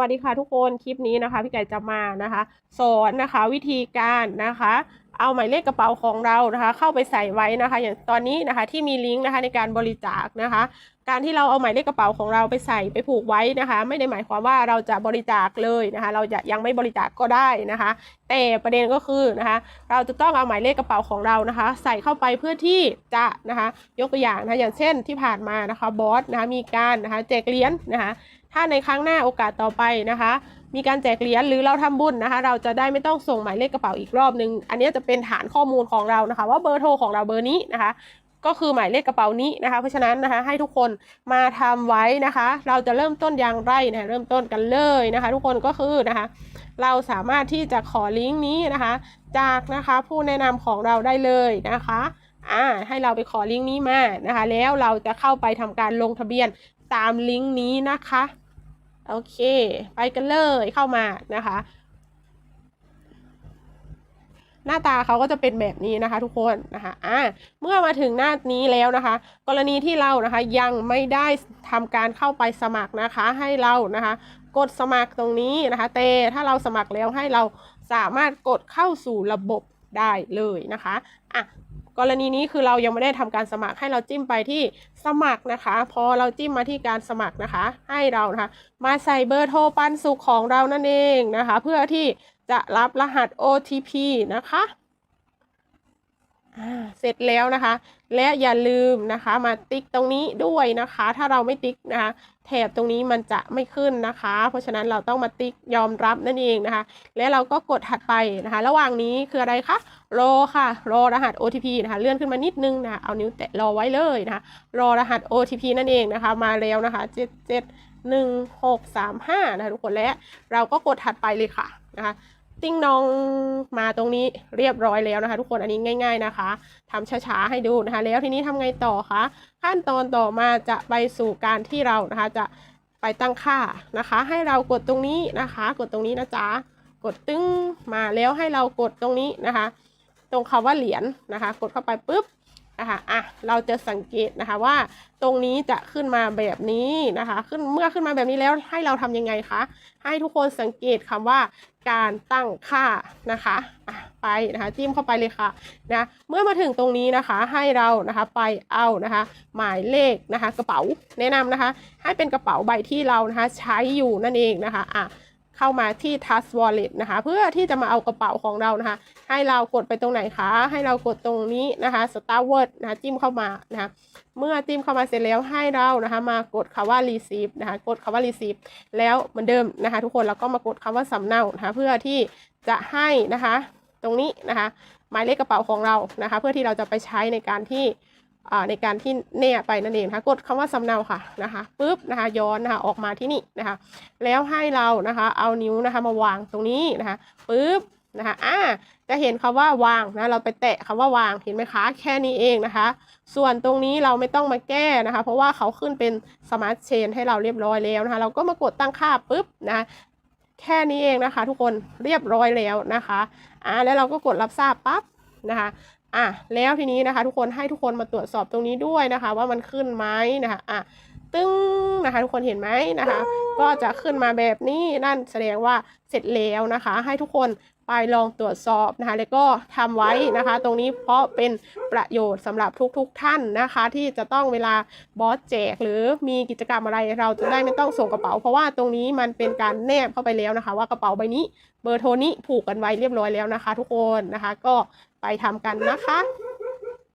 วัสดีค่ะทุกคนคลิปนี้นะคะพี่ไก่จะมานะคะ สอนนะคะวิธีการนะคะ เอาหมายเลขกระเป๋าของเรานะคะ เข้าไปใส่ไว้นะคะ อย่างตอนนี้นะคะที่มีลิงก์นะคะในการบริจาคนะคะ การที่เราเอาหมายเลขกระเป๋าของเราไปใส่ไปผูกไว้นะคะ ไม่ได้หมายความว่าเราจะบริจาคเลยนะคะ เราจะยังไม่บริจาคก็ได้นะคะ แต่ประเด็นก็คือนะคะ เราจะต้องเอาหมายเลขกระเป๋าของเรานะคะ ใส่เข้าไปเพื่อที่จะนะคะ ยกตัวอย่างนะคะอย่างเช่นที่ผ่านมานะคะบอสนะคะมีการนะคะแจกเหรียญนะคะ ถ้าในครั้งหน้าโอกาสต่อไปนะคะ มีการแจกเหรียญหรือเราทำบุญนะคะ เราจะได้ไม่ต้องส่งหมายเลขกระเป๋าอีกรอบนึง อันนี้จะเป็นฐานข้อมูลของเรานะคะ ว่าเบอร์โทรของเราเบอร์นี้นะคะก็คือหมายเลขกระเป๋านี้นะคะ เพราะฉะนั้นนะคะให้ทุกคนมาทำไว้นะคะ เราจะเริ่มต้นอย่างไรนะเริ่มต้นกันเลยนะคะ ทุกคนก็คือนะคะ เราสามารถที่จะขอลิงก์นี้นะคะ จากนะคะผู้แนะนำของเราได้เลยนะคะอ่าให้เราไปขอลิงก์นี้มานะคะ แล้วเราจะเข้าไปทำการลงทะเบียนตามลิงก์นี้นะคะ โอเค ไปกันเลยเข้ามานะคะ หน้าตาเขาก็จะเป็นแบบนี้นะคะ ทุกคนนะคะอ่าเมื่อมาถึงหน้านี้แล้วนะคะ กรณีที่เรานะคะยังไม่ได้ทำการเข้าไปสมัครนะคะ ให้เรานะคะ กดสมัครตรงนี้นะคะแต่ถ้าเราสมัครแล้วให้เราสามารถกดเข้าสู่ระบบได้เลยนะคะอะ กรณีนี้คือเรายังไม่ได้ทำการสมัครให้เราจิ้มไปที่สมัครนะคะ พอเราจิ้มมาที่การสมัครนะคะ ให้เรานะคะ มาใส่เบอร์โทรปันสุขของเรานั่นเองนะคะ เพื่อที่จะรับรหัส OTP นะคะอ่าเสร็จแล้วนะคะ และอย่าลืมนะคะ มาติ๊กตรงนี้ด้วยนะคะ ถ้าเราไม่ติ๊กนะคะแถบตรงนี้มันจะไม่ขึ้นนะคะ เพราะฉะนั้นเราต้องมาติ๊กยอมรับนั่นเองนะคะ และเราก็กดถัดไปนะคะ ระหว่างนี้คืออะไรคะ รอค่ะ รอรหัส OTP นะคะเลื่อนขึ้นมานิดนึงนะคะเอานิ้วแตะรอไว้เลยนะคะรอรหัส OTP นั่นเองนะคะมาแล้วนะคะเจ็ดเจ็ดหนึ่งหกสามห้านะคะทุกคนและเราก็กดถัดไปเลยค่ะนะคะติ้งนองมาตรงนี้เรียบร้อยแล้วนะคะ ทุกคนอันนี้ง่าย ๆนะคะทำช้าๆให้ดูนะคะ แล้วทีนี้ทำไงต่อคะขั้นตอนต่อมาจะไปสู่การที่เรานะคะจะไปตั้งค่านะคะ ให้เรากดตรงนี้นะคะ กดตรงนี้นะจ๊ะกดตึ้งมาแล้วให้เรากดตรงนี้นะคะ ตรงคำว่าเหรียญนะคะ กดเข้าไปปุ๊บนะคะอะเราจะสังเกตนะคะว่าตรงนี้จะขึ้นมาแบบนี้นะคะ ขึ้นเมื่อขึ้นมาแบบนี้แล้วให้เราทำยังไงคะ ให้ทุกคนสังเกตคำว่าการตั้งค่านะคะอะไปนะคะจิ้มเข้าไปเลยค่ะนะเมื่อมาถึงตรงนี้นะคะให้เรานะคะไปเอานะคะ หมายเลขนะคะ กระเป๋าแนะนำนะคะ ให้เป็นกระเป๋าใบที่เรานะคะใช้อยู่นั่นเองนะคะอะ เข้ามาที่ Trust Wallet นะคะ เพื่อที่จะมาเอากระเป๋าของเรานะคะ ให้เรากดไปตรงไหนคะ ให้เรากดตรงนี้นะคะ star Word นะคะจิ้มเข้ามานะคะเมื่อจิ้มเข้ามาเสร็จแล้วให้เรานะคะมากดคำว่า receive นะคะกดคำว่า receive แล้วเหมือนเดิมนะคะทุกคนแล้วก็มากดคำว่าสำเนานะคะเพื่อที่จะให้นะคะตรงนี้นะคะหมายเลขกระเป๋าของเรานะคะ เพื่อที่เราจะไปใช้ในการที่ ในการที่แน่ไปนั่นเองนะคะกดคำว่าสำเนาค่ะนะคะปุ๊บนะคะย้อนนะคะออกมาที่นี่นะคะ แล้วให้เรานะคะเอานิ้วนะคะมาวางตรงนี้นะคะปุ๊บนะคะอ่าจะเห็นคำว่าวางนะเราไปแตะคำว่าวางเห็นไหมคะแค่นี้เองนะคะ ส่วนตรงนี้เราไม่ต้องมาแก้นะคะ เพราะว่าเขาขึ้นเป็นสมาร์ทเชนให้เราเรียบร้อยแล้วนะคะ เราก็มากดตั้งค่าปุ๊บนะคะแค่นี้เองนะคะ ทุกคนเรียบร้อยแล้วนะคะอ่าแล้วเราก็กดรับทราบปั๊บนะคะ อะแล้วทีนี้นะคะ ทุกคนให้ทุกคนมาตรวจสอบตรงนี้ด้วยนะคะ ว่ามันขึ้นไหมนะคะอะตึ้งนะคะทุกคนเห็นไหมนะคะ ก็จะขึ้นมาแบบนี้นั่นแสดงว่าเสร็จแล้วนะคะ ให้ทุกคนไปลองตรวจสอบนะคะ แล้วก็ทำไว้นะคะ ตรงนี้เพราะเป็นประโยชน์สำหรับทุกๆทท่านนะคะ ที่จะต้องเวลาบอสแจก หรือมีกิจกรรมอะไรเราจะได้ไม่ต้องส่งกระเป๋า เพราะว่าตรงนี้มันเป็นการแนบเข้าไปแล้วนะคะ ว่ากระเป๋าใบนี้เบอร์โทรนี้ผูกกันไว้เรียบร้อยแล้วนะคะ ทุกคนนะคะ ก็ ทำกันนะคะ